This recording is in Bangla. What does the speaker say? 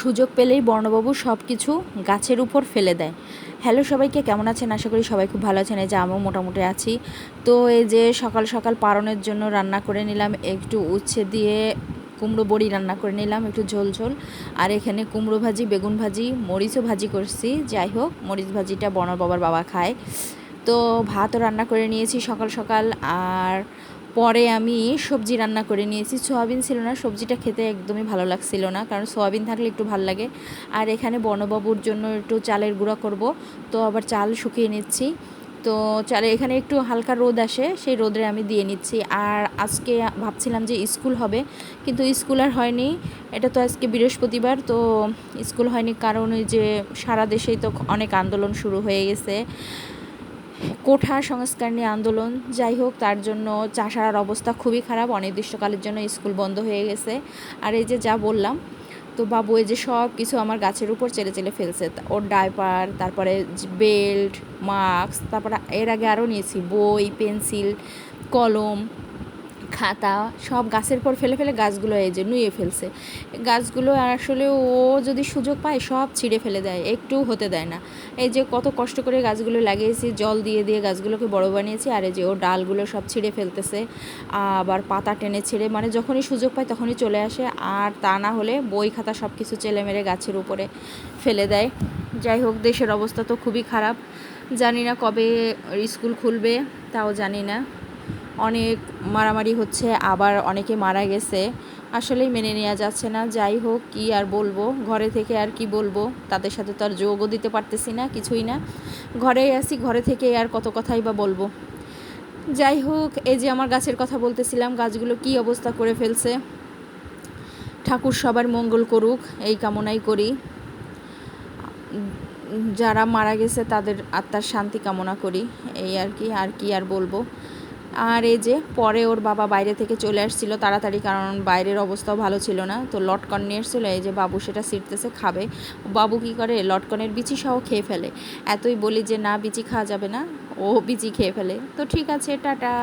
সুযোগ পেলেই বর্ণবাবু সব কিছু গাছের উপর ফেলে দেয়। হ্যালো সবাইকে, কেমন আছেন? আশা করি সবাই খুব ভালো আছেন। এই যে আমিও মোটামুটি আছি। তো এই যে সকাল সকাল পারণের জন্য রান্না করে নিলাম, একটু উচ্ছে দিয়ে কুমড়ো বড়ি রান্না করে নিলাম, একটু ঝোল ঝোল। আর এখানে কুমড়ো ভাজি, বেগুন ভাজি, মরিচও ভাজি করছি। যাই হোক, মরিচ ভাজিটা বড় বাবার বাবা খায়। তো ভাতও রান্না করে নিয়েছি সকাল সকাল। আর পরে আমি সবজি রান্না করে নিয়েছি। সোয়াবিন ছিল না, সবজিটা খেতে একদমই ভালো লাগছিল না, কারণ সোয়াবিন থাকলে একটু ভালো লাগে। আর এখানে বনবাবুর জন্য একটু চালের গুঁড়া করব, তো আবার চাল শুকিয়ে নিচ্ছি। তো চালে এখানে একটু হালকা রোদ আসে, সেই রোদে আমি দিয়ে নিচ্ছি। আর আজকে ভাবছিলাম যে স্কুল হবে, কিন্তু স্কুল আর হয়নি। এটা তো আজকে বৃহস্পতিবার, তো স্কুল হয়নি, কারণ ওই যে সারা দেশেই তো অনেক আন্দোলন শুরু হয়ে গেছে। কোঠা সংস্কার নিয়ে আন্দোলন, যাই হোক, তার জন্য চাষার অবস্থা খুবই খারাপ। অনির্দিষ্টকালের জন্য স্কুল বন্ধ হয়ে গেছে। আর এই যে যা বললাম, তো বাবু, এই যে সব কিছু আমার গাছের উপর চেলে চেলে ফেলছে। ওর ডাইপার, তারপরে বেল্ট, মাস্ক, তারপরে এর আগে আরও নিয়েছি বই, পেন্সিল, কলম খাতা, সব গাছের পর ফেলে ফেলে গাছগুলো এই যে নুয়ে ফেলছে। গাছগুলো আসলে ও যদি সুযোগ পায়, সব ছিঁড়ে ফেলে দেয় একটু হতে দেয় না। এই যে কত কষ্ট করে গাছগুলো লাগিয়েছি, জল দিয়ে দিয়ে গাছগুলোকে বড় বানিয়েছি, আর এই যে ও ডালগুলো সব ছিঁড়ে ফেলতেছে, আবার পাতা টেনে ছিঁড়ে মানে যখনই সুযোগ পায় তখনই চলে আসে, আর তা না হলে বই খাতা সব কিছু চেলে মেরে গাছের উপরে ফেলে দেয়। যাই হোক, দেশের অবস্থা তো খুবই খারাপ। জানি না কবে স্কুল খুলবে, তাও জানি না। অনেক মারামারি হচ্ছে, আবার অনেকে মারা গেছে। আসলেই মেনে নেওয়া যাচ্ছে না। যাই হোক, কি আর বলব? ঘরে থেকে আর কি বলব? তাদের সাথে তো আর যোগও দিতে পারতেছি না, কিছুই না। ঘরেই আছি, ঘরে থেকে আর কত কথাই বা বলব। যাই হোক, এই যে আমার গাছের কথা বলতেছিলাম, গাছগুলো কি অবস্থা করে ফেলছে? ঠাকুর সবার মঙ্গল করুক, এই কামনাই করি। যারা মারা গেছে, তাদের আত্মার শান্তি কামনা করি। এই আর কি আর কি আর বলব? আর এই যে পরে ওর বাবা বাইরে থেকে চলে আসছিল তাড়াতাড়ি, কারণ বাইরের অবস্থাও ভালো ছিল না, তো লটকন নিয়ে এসেছিল, এই যে বাবু সেটা সিটতেছে খাবে। বাবু কি করে, লটকনের বিচি সহ খেয়ে ফেলে। এতই বলি যে না, বিচি খাওয়া যাবে না, ও বিচি খেয়ে ফেলে। তো ঠিক আছে, টাটা।